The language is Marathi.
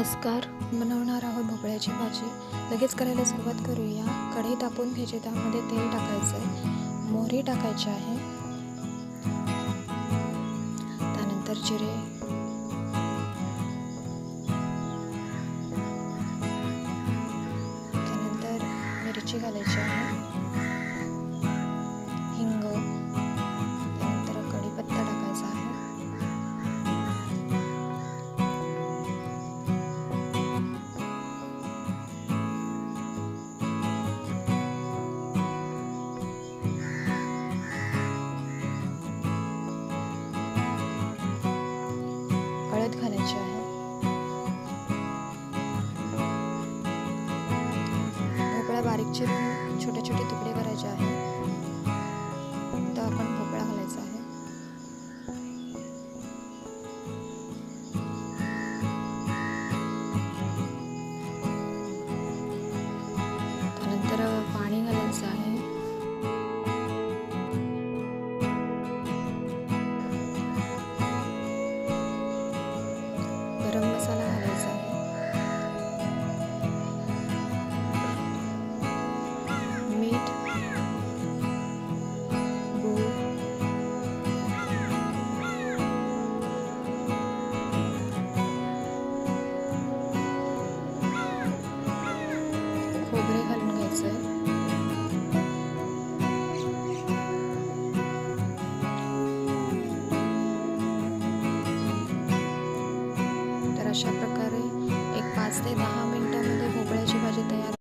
नमस्कार बनवणार आहोत भोपळ्याची भाजी. लगेच करायला सुरुवात करूया. कढई तापून घ्यायची त्यामध्ये तेल टाकायचं आहे मोहरी टाकायची आहे. त्यानंतर जिरे. त्यानंतर मिरची घालायची आहे. हळद आहे भोपळा बारीकचे छोटे छोटे तुकडे करायचे आहे. तर आपण गरम मसाला घालायचा अशा प्रकारे एक पाच ते दहा मिनिटामध्ये भोपळ्याची भाजी तयार